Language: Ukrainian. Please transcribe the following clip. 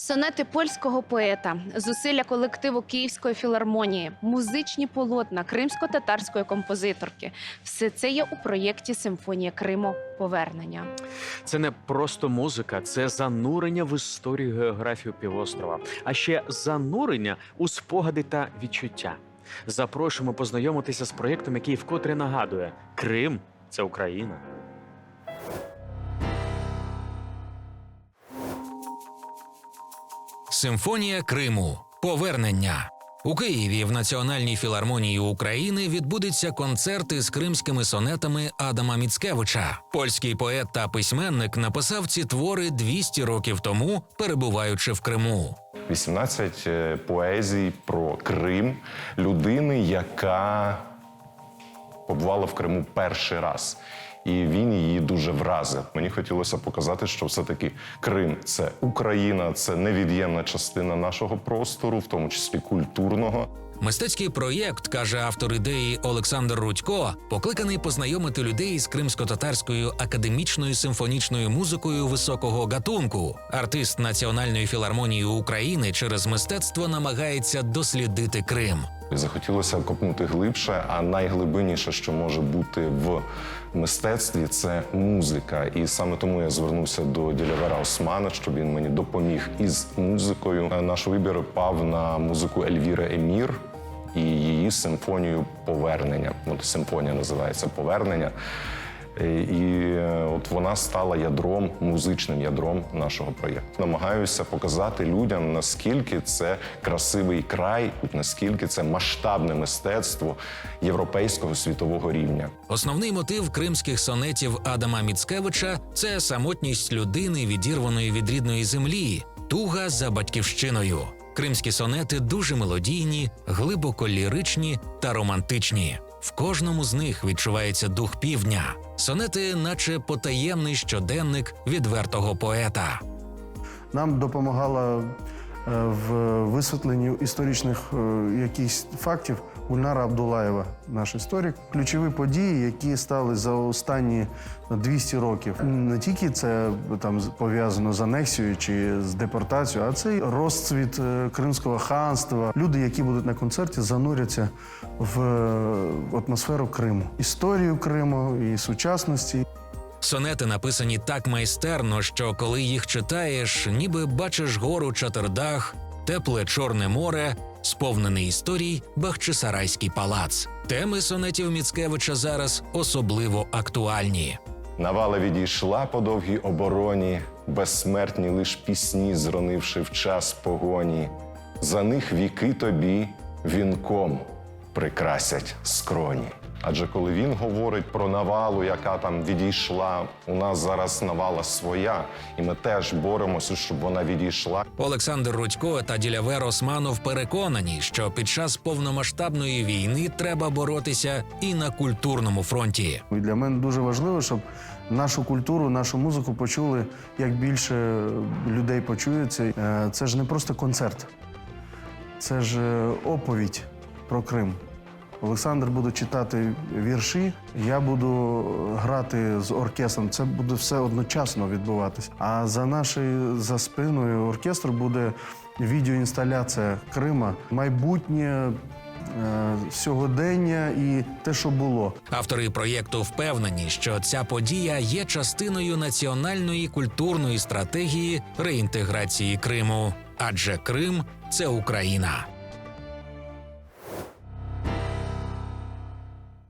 Сонети польського поета, зусилля колективу Київської філармонії, музичні полотна кримсько-татарської композиторки. Все це є у проєкті Симфонія Криму Повернення. Це не просто музика, це занурення в історію географію півострова, а ще занурення у спогади та відчуття. Запрошуємо познайомитися з проєктом, який вкотре нагадує: Крим це Україна. Симфонія Криму. Повернення. У Києві в Національній філармонії України відбудеться концерт із кримськими сонетами Адама Міцкевича. Польський поет та письменник написав ці твори 200 років тому, перебуваючи в Криму. 18 е, поезій про Крим людини, яка побувала в Криму перший раз. І він її дуже вразив. Мені хотілося показати, що все-таки Крим це Україна, це невід'ємна частина нашого простору, в тому числі культурного. Мистецький проєкт, каже автор ідеї Олександр Рудько, покликаний познайомити людей з кримсько-татарською академічною симфонічною музикою високого гатунку. Артист Національної філармонії України через мистецтво намагається дослідити Крим. Захотілося копнути глибше, а найглибинніше, що може бути в мистецтві, це музика. І саме тому я звернувся до Ділявера Османа, щоб він мені допоміг із музикою. Е, Наш вибір пав на музику Ельвіри Емір і її симфонію Повернення. От симфонія називається Повернення. Е, І е, от вона стала ядром, музичним ядром нашого проєкту. Намагаюся показати людям, наскільки це красивий край, наскільки це масштабне мистецтво європейського світового рівня. Основний мотив кримських сонетів Адама Міцкевича це самотність людини, відірваної від рідної землі, туга за батьківщиною. Кримські сонети дуже мелодійні, глибоко ліричні та романтичні. В кожному з них відчувається дух півдня. Сонети, наче потаємний щоденник відвертого поета. Нам допомагала в висвітленні історичних е, якихось фактів Гульнара Абдулаєва, наш історик. Ключові події, які стали за останні 200 років. Не тільки це там пов'язано з анексією чи з депортацією, а це розцвіт е, Кримського ханства. Люди, які будуть на концерті, зануряться в е, атмосферу Криму, історію Криму і сучасності. Сонети написані так майстерно, що коли їх читаєш, ніби бачиш гору Чатердах, тепле Чорне море, сповнений історій Бахчисарайський палац. Теми сонетів Міцкевича зараз особливо актуальні. Навала відійшла по довгій обороні, безсмертні лиш пісні, зронивши в час погоні. За них віки тобі вінком прикрасять скроні. Адже коли він говорить про навалу, яка там відійшла, у нас зараз навала своя, і ми теж боремося, щоб вона відійшла. Олександр Рудько та Ділявер Османов переконані, що під час повномасштабної війни треба боротися і на культурному фронті. І для мене дуже важливо, щоб нашу культуру, нашу музику почули як більше людей почується. Е, Це ж не просто концерт, це ж е, оповідь про Крим. Олександр буде читати вірші, я буду грати з оркестром. Це буде все одночасно відбуватись. А за нашою за спиною оркестру буде відеоінсталяція Крима, майбутнє. е, Сьогодення і те, що було. Автори проєкту впевнені, що ця подія є частиною національної культурної стратегії реінтеграції Криму, адже Крим це Україна.